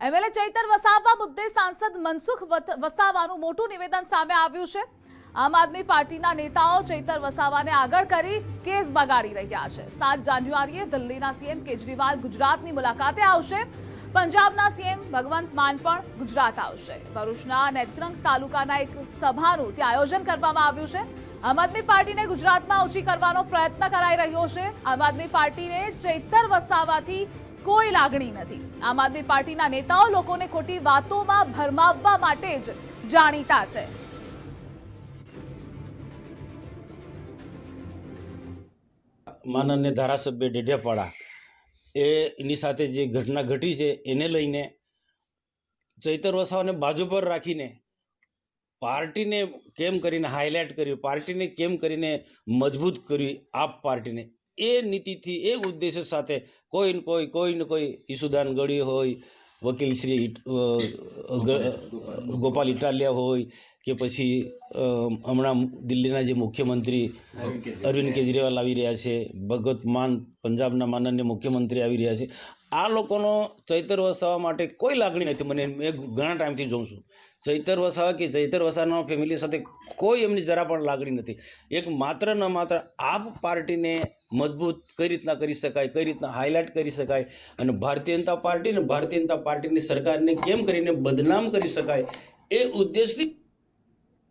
MLA Chaitar Vasava મુદ્દે સાંસદ મનસુખ વસાવાનું મોટું નિવેદન સામે આવ્યું છે. આમ આદમી પાર્ટીના નેતાઓ ચૈતર વસાવાને આગળ કરી કેસ બગાડી રહ્યા છે. સાત જાન્યુઆરીએ દિલ્હીના સીએમ કેજરીવાલ ગુજરાતની મુલાકાતે આવશે. પંજાબના સીએમ ભગવંત માન પણ ગુજરાત આવશે. ભરૂચના નેત્રંગ તાલુકાના એક સભાનું ત્યાં આયોજન કરવામાં આવ્યું છે. આમ આદમી પાર્ટીને ગુજરાતમાં ઓછી કરવાનો પ્રયત્ન કરાઈ રહ્યો છે. આમ આદમી પાર્ટીને ચૈતર વસાવાથી કોઈ લાગણી નથી. આમ આદમી પાર્ટીના નેતાઓ લોકોને ખોટી વાતોમાં ભરમાવવા માટે જ જાણીતા છે. માનન્ય ધારાસભ્ય ડેડિયાપાડા એ એની સાથે જે ઘટના ઘટી છે, એને લઈને ચૈતર વસાવાને બાજુ પર રાખીને પાર્ટીને કેમ કરીને હાઇલાઇટ કર્યું, પાર્ટીને કેમ કરીને મજબૂત કરી આપ પાર્ટીને એ નીતિથી, એ ઉદ્દેશ્ય સાથે કોઈ ને કોઈ કોઈ ને કોઈ ઈસુદાન ગળી હોય, વકીલ શ્રી ગોપાલ ઇટાલિયા હોય કે પછી હમણાં દિલ્હીના જે મુખ્યમંત્રી અરવિંદ કેજરીવાલ આવી રહ્યા છે, ભગત માન, પંજાબના માનનીય મુખ્યમંત્રી આવી રહ્યા છે આ લોકોનો ચૈતર વસાવા માટે કોઈ લાગણી નથી. મને મેં ઘણા ટાઈમથી જોઉં છું. ચૈતર વસાવા કે ચૈતર વસાવાના ફેમિલી સાથે કોઈ એમની જરા પણ લાગણી નથી. એક માત્ર ન માત્ર આપ પાર્ટીને મજબૂત કઈ રીતના કરી શકાય, કઈ રીતના હાઇલાઇટ કરી શકાય અને ભારતીય જનતા પાર્ટી અને ભારતીય જનતા પાર્ટીની સરકારને કેમ કરીને બદનામ કરી શકાય એ ઉદ્દેશથી